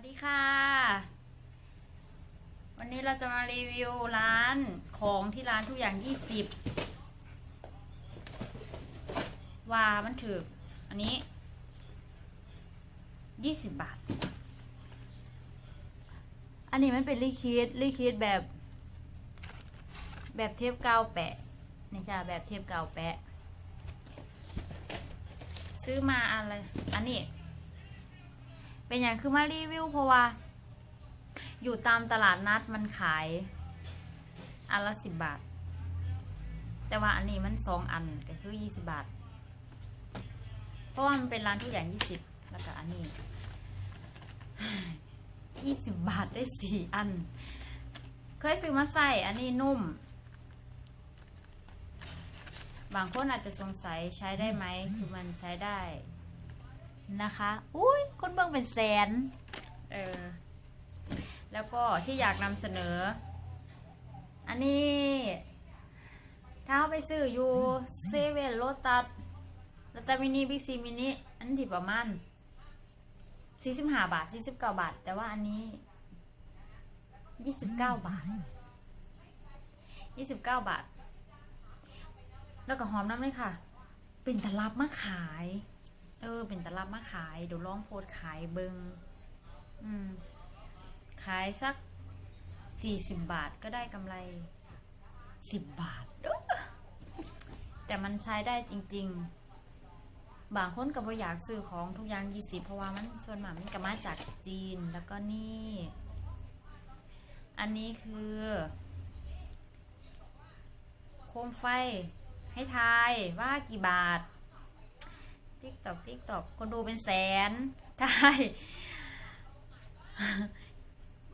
วัสดีค่ะ วันนี้เราจะมารีวิวร้านของที่ร้านทุกอย่าง 20 ว่ามันถืออันนี้ 20 บาท อันนี้มันเป็นลิคิดลิคิดแบบ แบบเทปกาวแปะนี่จ้ะแบบเทปกาวแปะ ซื้อมาอะไร อันนี้ เป็นอย่างคือมารีวิวเพราะว่า อยู่ตามตลาดนัดมันขายอันละสิบบาท แต่ว่าอันนี้มันสองอันก็คือยี่สิบาท เพราะว่ามันเป็นร้านทุกอย่างยี่สิบแล้วก็อันนี้ยี่สิบบาทได้สี่อัน เคยซื้อมาใส่อันนี้นุ่ม บางคนอาจจะสงสัยใช้ได้ไหมคือมันใช้ได้ นะคะ อุ้ยคนเบิ่งเป็นแสน เออ แล้วก็ที่อยากนำเสนอ อันนี้ ถ้าเอาไปซื้ออยู่เซเว่นโลตัสแล้วแต่มินิบิ๊กซีมินิ อันนี้ประมาณสี่สิบห้าบาทสี่สิบเก้าบาท แต่ว่าอันนี้ยี่สิบเก้าบาทยี่สิบเก้าบาท แล้วก็หอมน้ำเลยค่ะ เป็นตลับมาขาย เออ เป็นตลับมาขายเดี๋ยวลองโพสขายเบิงอืม ขายสักสี่สิบบาทก็ได้กำไรสิบบาทแต่มันใช้ได้จริง ๆ บางคนก็บ่อยากซื้อของทุกอย่างยี่สิบเพราะว่ามันส่วนมากมันก็มาจากจีนแล้วก็นี่ อันนี้คือ โคมไฟให้ทายว่ากี่บาท ติ๊กตอกติ๊กตอกคนดูเป็นแสน ได้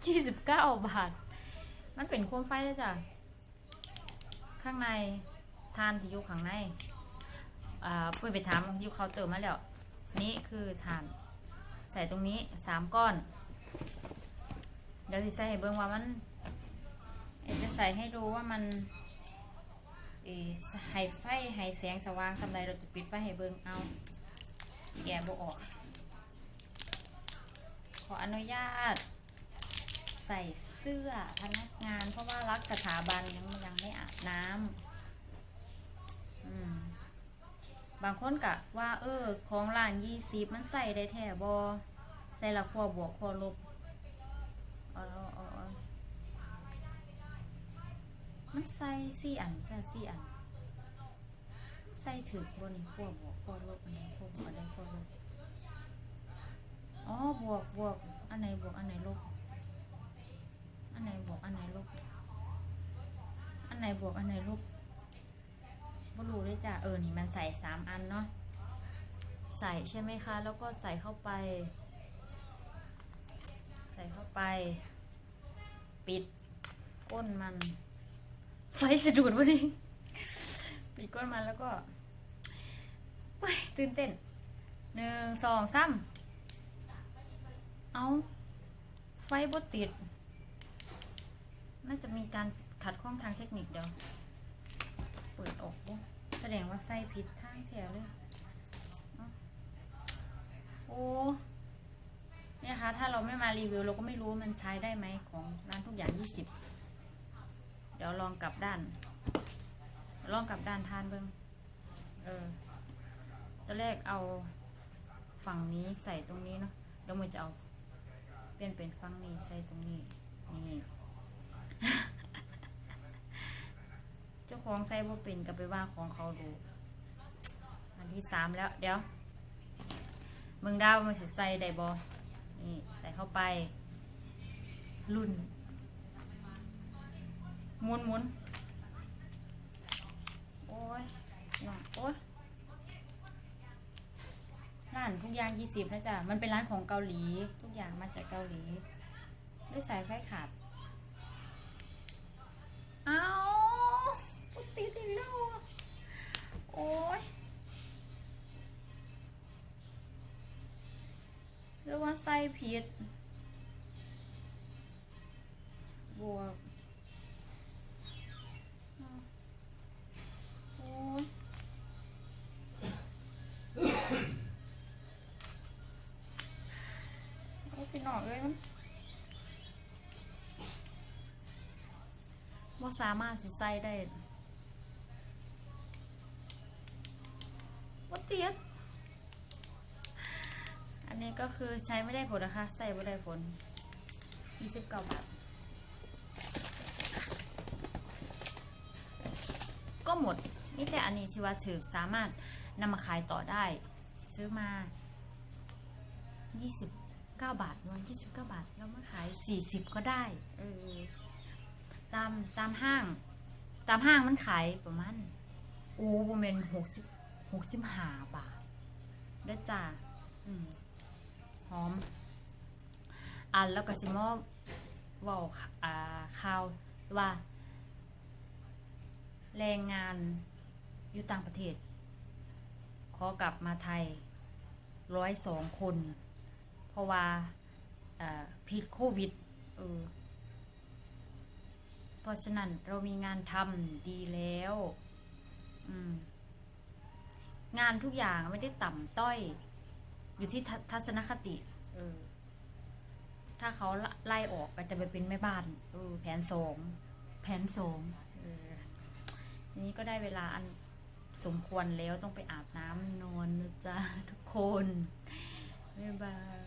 ยี่สิบเก้าบาท มันเป็นโคมไฟเลยจ้ะ ข้างในทานที่อยู่ข้างในอ่าเพื่อไปถามอยูเคาน์เตอร์มาแล้ว นี่คือทาน ใส่ตรงนี้สามก้อน เดี๋ยวสิใส่ให้เบิ่งว่ามันจะใส่ให้ดูว่ามันเอ่อให้ไฟให้แสงสว่างทำไรเราจะปิดไฟให้เบิ่งเอา แกะบออก ขออนุญาต ใส่เสื้อพนักงาน เพราะว่ารักสถาบันยังยังไม่อาบน้ำอืมบางคนกะว่า เออ ของร้านยี่สิบมันใส่ได้แท้บอใส่ละขั้วบวกขั้วลบอาเออาเอมันใส่สี่อันใส่สี่อัน ใส่ถึกบนขั้วบวกขั้วลบอันไหนขั้วบวกอันไหนขั้วลบอ๋อบวกบวกอันไหนบวกอันไหนลบอันไหนบวกอันไหนลบอันไหนบวกอันไหนลบบ่รู้เลยจ้ะเออนี่มันใส่สามอันเนาะใส่ใช่ไหมคะ แล้วก็ใส่เข้าไป ใส่เข้าไป ปิดก้นมัน ไฟสะดุดวะนี่ปิดก้นมันแล้วก็ ตื่นเต้นหนึ่งสองสามเอาไฟบ่ติด น่าจะมีการขัดข้องทางเทคนิคเดี๋ยว เปิดออกบ่แสดงว่าไส้ผิดทางแถวเลยโอ้เนี่ยคะถ้าเราไม่มารีวิวเราก็ไม่รู้มันใช้ได้ไหมของร้านทุกอย่างยี่สิบเดี๋ยวลองกลับด้าน ลองกลับด้านทานเบิ้งเออ อนแรกเอาฝั่งนี้ใส่ตรงนี้เนาะเดี๋ยวมันจะเอาเปลี่ยนเป็นฝั่งนี้ใส่ตรงนี้นี่เจ้าของใส่บ่เป็นกับไปว่าของเขาดู อันที่สามแล้ว เดี๋ยวมึงดาวมันสิใส่ได้บอนี่ใส่เข้าไป รุ่นหมุนหมุนโอ้ยน้องโอ้ยร้านทุก อย่างยี่สิบนะจ๊ะ มันเป็นร้านของเกาหลี ทุกอย่างมาจากเกาหลี ด้วยสายไฟขาด เอาติดอีกแล้วโอ้ยเรียกว่าไส้ผิด บวก สามารถสิใส่ได้ว่าเตียดอันนี้ก็คือใช้ไม่ได้ผลนะคะ ใส่ไม่ได้ผล29บาท ก็หมดนี่แต่อันนี้ที่ว่าถือสามารถนำมาขายต่อได้ ซื้อมา 29 บาทวัน29 บาท แล้วมาขาย 40 ก็ได้ เออ ตามตามห้าง ตามห้างมันขายประมาณโอ้ประมาณ60 65บห้าบาทด้อจ้าหอม อันแล้วก็สิมอเว่าอ่าข่าวว่า แรงงานอยู่ต่างประเทศ ขอกลับมาไทยร้อยสองคน เพราะว่าพิษโควิดเออ เพราะฉะนั้นเรามีงานทำดีแล้วอืมงานทุกอย่างไม่ได้ต่ำต้อย อยู่ที่ทัทัศนคติ เออ ถ้าเขาไล่ออกก็จะไปเป็นแม่บ้านเออแผนสองแผนสองเออทีนี้ก็ได้เวลาอันสมควรแล้วต้องไปอาบน้ำนอนนะจ๊ะทุกคน บ๊ายบาย